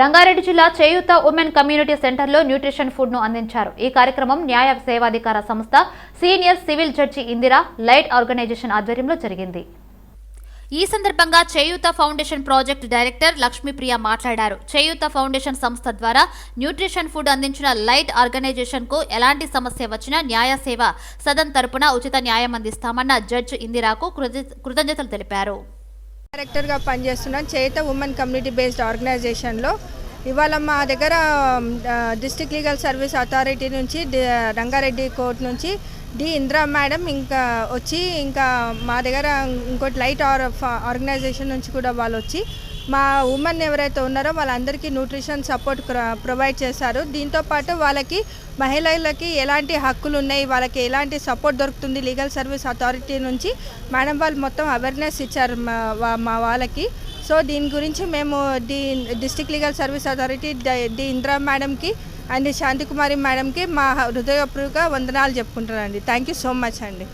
రంగారెడ్డి జిల్లా Cheyutha women community సెంటర్లో nutrition ఫుడ్ను అందించారు. ఈ కార్యక్రమం న్యాయ సేవాధికార సంస్థ senior civil judge Indira light organisation ఆధ్వర్యంలో జరిగింది. ఈ సందర్భంగా Cheyutha foundation project director Lakshmipriya మాట్లాడారు. చేయూత ఫౌండేషన్ సంస్థ ద్వారా న్యూట్రిషన్ ఫుడ్ అందించిన లైట్ ఆర్గనైజేషన్కు ఎలాంటి సమస్య వచ్చినా న్యాయ సేవ సదన్ తరపున ఉచిత న్యాయం అందిస్తామన్న జడ్జ్ ఇందిరాకు కృతజ్ఞతలు తెలిపారు. డైరెక్టర్గా పనిచేస్తున్నాను చేత ఉమెన్ కమ్యూనిటీ బేస్డ్ ఆర్గనైజేషన్లో ఇవాళ మా దగ్గర డిస్ట్రిక్ట్ లీగల్ సర్వీస్ అథారిటీ నుంచి రంగారెడ్డి కోర్ట్ నుంచి డి ఇందిరా మేడం ఇంకా వచ్చి ఇంకా మా దగ్గర ఇంకోటి లైట్ ఆర్ ఆర్గనైజేషన్ నుంచి కూడా వాళ్ళు వచ్చి మా ఉమెన్ ఎవరైతే ఉన్నారో వాళ్ళందరికీ న్యూట్రిషన్ సపోర్ట్ ప్రొవైడ్ చేశారు. దీంతో పాటు వాళ్ళకి మహిళలకి ఎలాంటి హక్కులు ఉన్నాయి వాళ్ళకి ఎలాంటి సపోర్ట్ దొరుకుతుంది లీగల్ సర్వీస్ అథారిటీ నుంచి మేడం వాళ్ళు మొత్తం అవేర్నెస్ ఇచ్చారు మా మా వాళ్ళకి. సో దీని గురించి మేము the district legal service authority the D Indira మేడంకి అండ్ శాంతికుమారి మేడంకి మా హృదయపూర్వక వందనాలు చెప్పుకుంటానండి థ్యాంక్ యూ సో మచ్ అండి.